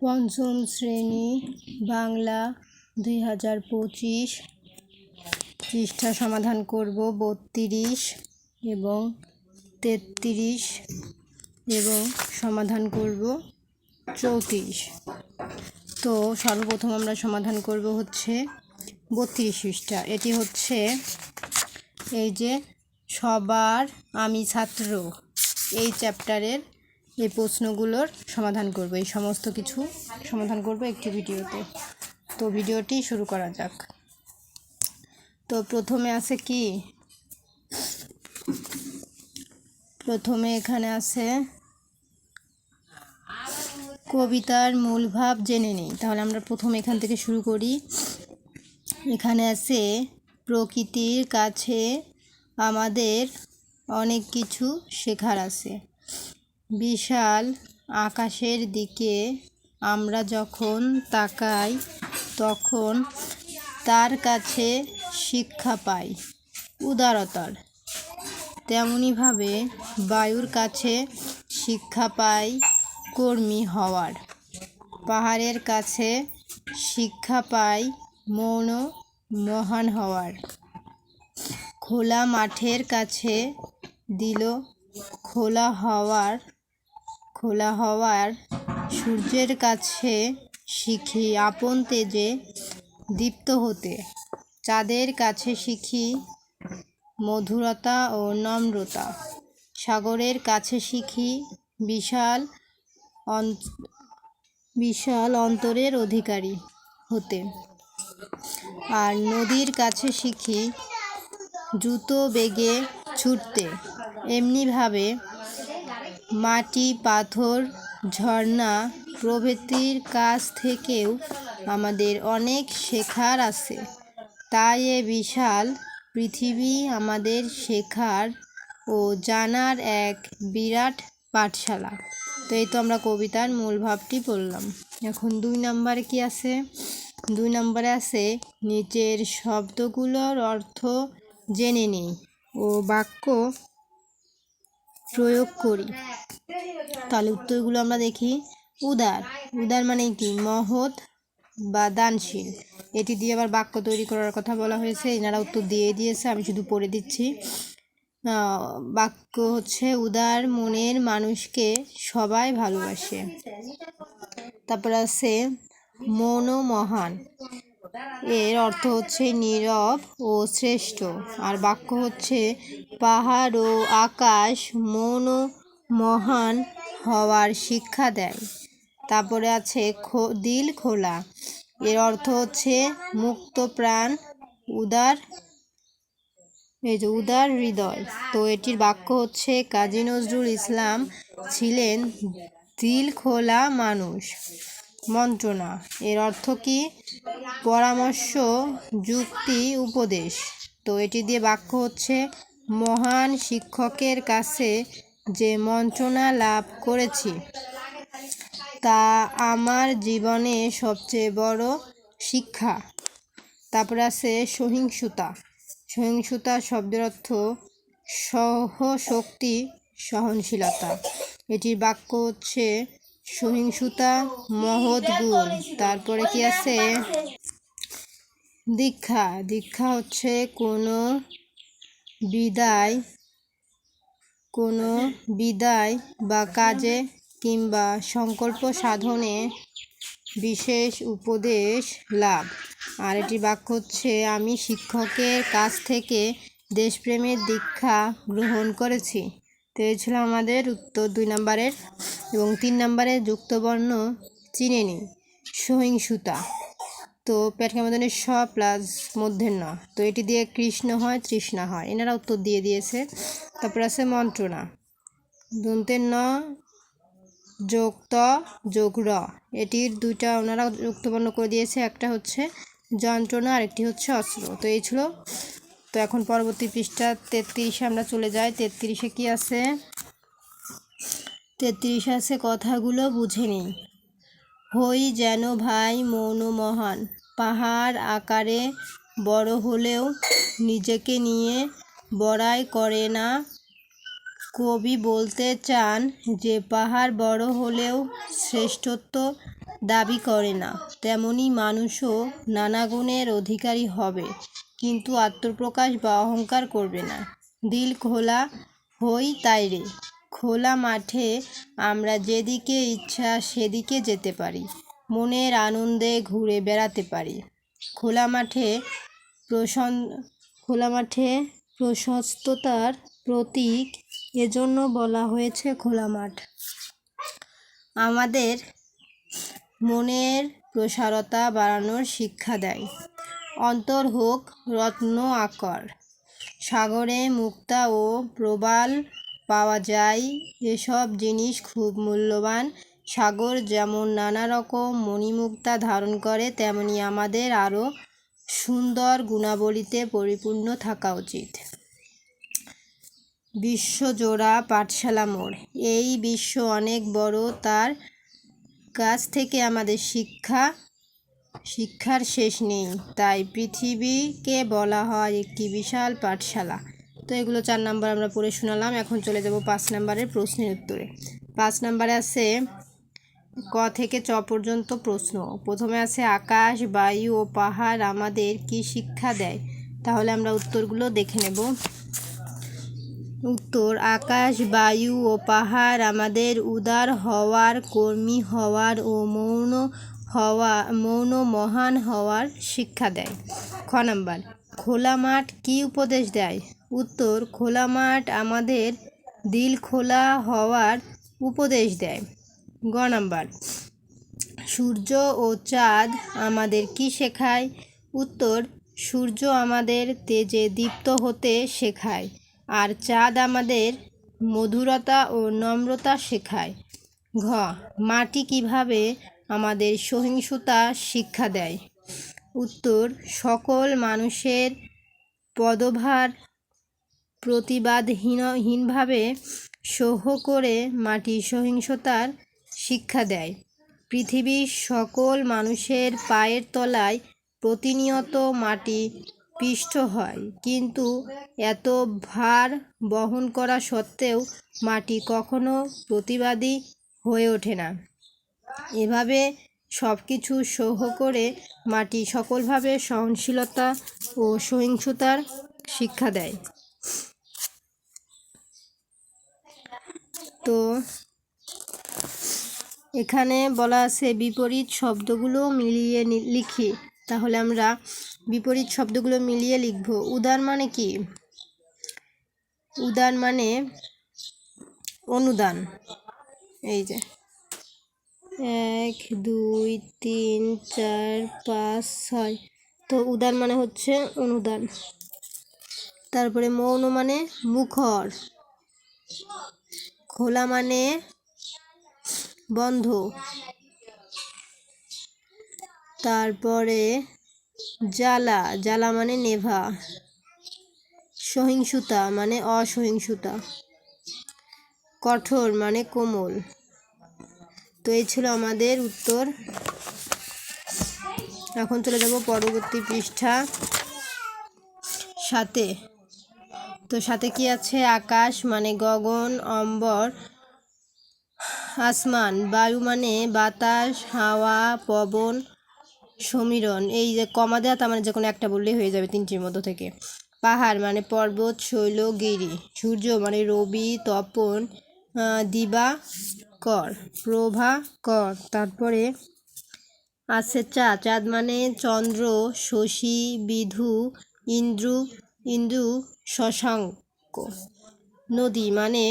পঞ্চম শ্রেণি, বাংলা দুই হাজার পঁচিশ। পৃষ্ঠা সমাধান করব বত্রিশ এবং তেত্রিশ এবং সমাধান করব চৌত্রিশ। তো সর্বপ্রথম আমরা সমাধান করব হচ্ছে বত্রিশ পৃষ্ঠা। এটি হচ্ছে এই যে সবার আমি ছাত্র এই চ্যাপ্টারের এই প্রশ্নগুলোর সমাধান করব, এই সমস্ত কিছু সমাধান করব একটি ভিডিওতে। তো ভিডিওটি শুরু করা যাক। তো প্রথমে আছে কি? প্রথমে এখানে আছে, কবিতার মূল ভাব জেনে নিই। তাহলে আমরা প্রথম এখান থেকে শুরু করি। এখানে আছে, প্রকৃতির কাছে আমাদের অনেক কিছু শেখার আছে। বিশাল আকাশের দিকে আমরা যখন তাকাই, তখন তার কাছে শিক্ষা পাই, উদারতার। তেমনিভাবে বায়ুর কাছে শিক্ষা পাই কর্মী হওয়ার। পাহাড়ের কাছে শিক্ষা পাই মৌন, মহান হওয়ার। খোলা মাঠের কাছে দিল খোলা হওয়ার খোলা হওয়ার সূর্যের কাছে শিখি আপন তেজে দীপ্ত হতে। চাঁদের কাছে শিখি মধুরতা ও নম্রতা। সাগরের কাছে শিখি বিশাল বিশাল অন্তরের অধিকারী হতে। আর নদীর কাছে শিখি জুতো বেগে ছুটতে। এমনিভাবে মাটি, পাথর, ঝর্ণা প্রভৃতির কাছ থেকেও আমাদের অনেক শেখার আছে। তাই এ বিশাল পৃথিবী আমাদের শেখার ও জানার এক বিরাট পাঠশালা। তো এই তো আমরা কবিতার মূল ভাবটি পড়লাম। এখন দুই নম্বরে কি আছে? দুই নম্বরে আছে নিচের শব্দগুলোর অর্থ জেনে নিই ও বাক্য প্রয়োগ করি। তাহলে উত্তরগুলো আমরা দেখি। উদার। উদার মানে কি? মহৎ বা দানশীল। এটি দিয়ে আবার বাক্য তৈরি করার কথা বলা হয়েছে। এনারা উত্তর দিয়ে দিয়েছে, আমি শুধু পড়ে দিচ্ছি। বাক্য হচ্ছে, উদার মনের মানুষকে সবাই ভালোবাসে। তারপর আছে মন মহান এর অর্থ হচ্ছে নীরব ও শ্রেষ্ঠ। আর বাক্য হচ্ছে, পাহাড় ও আকাশ মন মহান হওয়ার শিক্ষা দেয়। তারপরে আছে দিল খোলা। এর অর্থ হচ্ছে মুক্ত প্রাণ, উদার, এই যে উদার হৃদয়। তো এটির বাক্য হচ্ছে, কাজী নজরুল ইসলাম ছিলেন দিল খোলা মানুষ, মন্ত্রণা। এর অর্থ কি? পরামর্শ, যুক্তি, উপদেশ। তো এটি দিয়ে বাক্য হচ্ছে, মহান শিক্ষকের কাছে যে মন্ত্রণা লাভ করেছি, তা আমার জীবনে সবচেয়ে বড় শিক্ষা। তারপর আছে সহিংসতা। সহিংসতা শব্দের অর্থ সহশক্তি, সহনশীলতা। এটির বাক্য হচ্ছে সহিংসতা, মহৎ গুণ। তারপরে কি আছে? দীক্ষা। দীক্ষা হচ্ছে কোনো বিদায় কোনো বিদায় বা কাজে কিংবা সংকল্প সাধনে বিশেষ উপদেশ লাভ। আর এটি বাক্য হচ্ছে, আমি শিক্ষকের কাছ থেকে দেশপ্রেমের দীক্ষা গ্রহণ করেছি। তো এই ছিল আমাদের উত্তর দুই নম্বরের এবং তিন নম্বরে যুক্তবর্ণ চিনে নিই। সহিংসতা। তো পেটকামদনের স প্লাস মধ্যের ন। তো এটি দিয়ে কৃষ্ণ হয়, তৃষ্ণা হয়। এনারা উত্তর দিয়ে দিয়েছে। তারপর আছে মন্ত্রণা। দন্তের ন, যোগ ত, যোগ র। এটির দুইটা ওনারা যুক্তবর্ণ করে দিয়েছে। একটা হচ্ছে যন্ত্রণা আর একটি হচ্ছে অস্ত্র। তো এই ছিল। তো এখন পরবর্তী পৃষ্ঠা তেত্রিশে আমরা চলে যাই। তেত্রিশে কি আছে? তেত্রিশে আছে কথাগুলো বুঝে নিই হই যেন ভাই মৌন মহান পাহাড় আকারে বড় হলেও নিজেকে নিয়ে বড়াই করে না। কবি বলতে চান যে, পাহাড় বড় হলেও শ্রেষ্ঠত্ব দাবি করে না। তেমনি মানুষও নানা গুণের অধিকারী হবে, কিন্তু আত্মপ্রকাশ বা অহংকার করবে না। দিল খোলা হই তাই রে, খোলা মাঠে আমরা যেদিকে ইচ্ছা সেদিকে যেতে পারি। মনের আনন্দে ঘুরে বেড়াতে পারি। খোলা মাঠে প্রসন খোলা মাঠে প্রশস্ততার প্রতীক এজন্য বলা হয়েছে খোলা মাঠ। আমাদের মনের প্রসারতা বাড়ানোর শিক্ষা দেয়। অন্তর হোক রত্ন আকর, সাগরে মুক্তা ও প্রবাল পাওয়া যায়, এসব জিনিস খুব মূল্যবান সাগর যেমন নানা রকম মণিমুক্তা ধারণ করে, তেমনি আমাদের আরও সুন্দর গুণাবলীতে পরিপূর্ণ থাকা উচিত। বিশ্বজোড়া পাঠশালা মোড়। এই বিশ্ব অনেক বড়, তার কাছ থেকে আমাদের শিক্ষা, শিক্ষার শেষ নেই। তাই পৃথিবীকে বলা হয় একটি বিশাল পাঠশালা। তো এগুলো চার নাম্বার আমরা পড়ে শোনালাম, এখন চলে যাব পাঁচ নাম্বারের প্রশ্নের উত্তরে। পাঁচ নাম্বারে আছে ক থেকে চ পর্যন্ত প্রশ্ন। প্রথমে আছে, আকাশ, বায়ু ও পাহাড় আমাদের কি শিক্ষা দেয়? তাহলে আমরা উত্তরগুলো দেখে নেব। উত্তর, আকাশ, বায়ু ও পাহাড় আমাদের উদার হওয়ার, কর্মী হওয়ার ও মৌন হওয়া, মৌন মহান হওয়ার শিক্ষা দেয়। খ নাম্বার, খোলা মাঠ কী উপদেশ দেয়? উত্তর, খোলা মাঠ আমাদের দিল খোলা হওয়ার উপদেশ দেয়। গ নাম্বার। সূর্য ও চাঁদ আমাদের কি শেখায়? উত্তর, সূর্য আমাদের তেজে দীপ্ত হতে শেখায়, আর চাঁদ আমাদের মধুরতা ও নম্রতা শেখায়। ঘ, মাটি কীভাবে আমাদের সহিংসতা শিক্ষা দেয়? উত্তর, সকল মানুষের পদভার প্রতিবাদহীনহীনভাবে সহ্য করে মাটি সহিংসতার শিক্ষা দেয়। পৃথিবীর সকল মানুষের পায়ের তলায় প্রতিনিয়ত মাটি পিষ্ট হয়। কিন্তু এত ভার বহন করা সত্ত্বেও মাটি কখনো প্রতিবাদী হয়ে ওঠে না। এভাবে সব কিছু সহ করে মাটি সকলভাবে সহনশীলতা ও সহিংসতার শিক্ষা দেয়। তো এখানে বলা আছে বিপরীত শব্দগুলো মিলিয়ে লিখি। তাহলে আমরা বিপরীত শব্দগুলো মিলিয়ে লিখব। উদার মানে কি? উদার মানে অনুদান। এই যে। এক, দুই, তিন, চার, পাঁচ, ছয়। তো উদার মানে হচ্ছে অনুদান। তারপরে মৌন মানে মুখর। খোলা মানে বন্ধ। তারপরে জ্বালা জ্বালা মানে নেভা। সহিংসতা মানে অসহিংসতা। কঠোর মানে কোমল। তো এই ছিল আমাদের উত্তর। এখন চলে যাব পরবর্তী পৃষ্ঠা সাথে তো সাথে কি আছে? আকাশ মানে গগন, অম্বর আসমান, বায়ু মানে বাতাস, হাওয়া, পবন, সমীরণ। এই যে কমা দেওয়া তার মানে যে কোনো একটা বললেই হয়ে যাবে তিনটির মধ্য থেকে। পাহাড় মানে পর্বত, শৈল, গিরি। সূর্য মানে রবি, তপন দিবা, কর, প্রভা, কর। তারপরে আছে চা চাঁদ মানে চন্দ্র, শশী, বিধু, ইন্দ্রু, ইন্দু, শশাঙ্ক। নদী মানে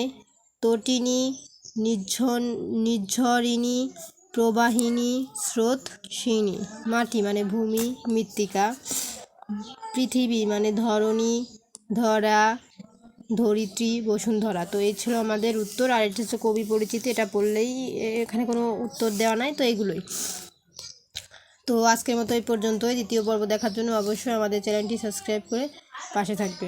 তটিনী নির্ঝন, নির্ঝরিণী প্রবাহিনী স্রোত স্রোতসিনী মাটি মানে ভূমি, মৃত্তিকা, পৃথিবী মানে ধরণী, ধরা, ধরিত্রী, বসুন্ধরা। তো এই ছিল আমাদের উত্তর, আর এটা হচ্ছে কবি পরিচিতি, এটা পড়লেই এখানে কোনো উত্তর দেওয়া নাই, তো এগুলোই। তো আজকের মতো এই পর্যন্তই, দ্বিতীয় পর্ব দেখার জন্য অবশ্যই আমাদের চ্যানেলটি সাবস্ক্রাইব করে পাশে থাকবে।